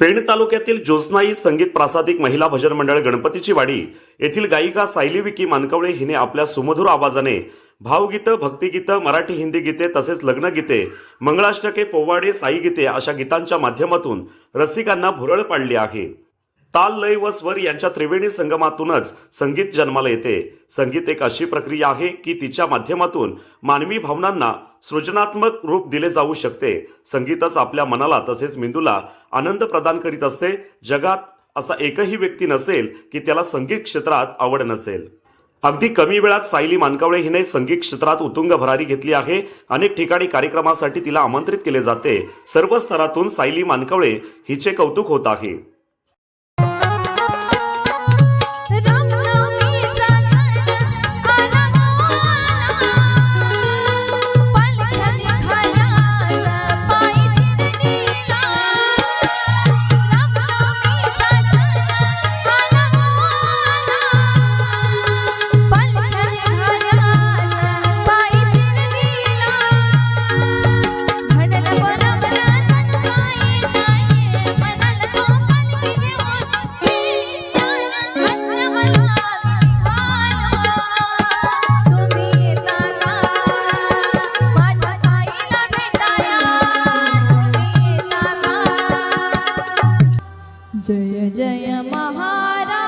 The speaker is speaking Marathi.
पेण तालुक्यातील ज्योत्स्नाई संगीत प्रासादिक महिला भजन मंडळ गणपतीची वाडी येथील गायिका सायली विकी मानकवळे हिने आपल्या सुमधुर आवाजाने भावगीतं भक्तिगीतं मराठी हिंदी गीते तसेच लग्नगीते मंगळाष्टके पोवाडे साई गीते अशा गीतांच्या माध्यमातून रसिकांना भुरळ पाडली आहे. ताल लय व स्वर यांच्या त्रिवेणी संगमातूनच संगीत जन्माला येते. संगीत एक अशी प्रक्रिया आहे की तिच्या माध्यमातून मानवी भावनांना सृजनात्मक रूप दिले जाऊ शकते. संगीतच आपल्या मनाला तसेच मेंदूला आनंद प्रदान करीत असते. जगात असा एकही व्यक्ती नसेल की त्याला संगीत क्षेत्रात आवड नसेल. अगदी कमी वेळात सायली मानकावळे हिने संगीत क्षेत्रात उतुंग भरारी घेतली आहे. अनेक ठिकाणी कार्यक्रमासाठी तिला आमंत्रित केले जाते. सर्व स्तरातून सायली मानकावळे हिचे कौतुक होत आहे. जय जय महाराष्ट्र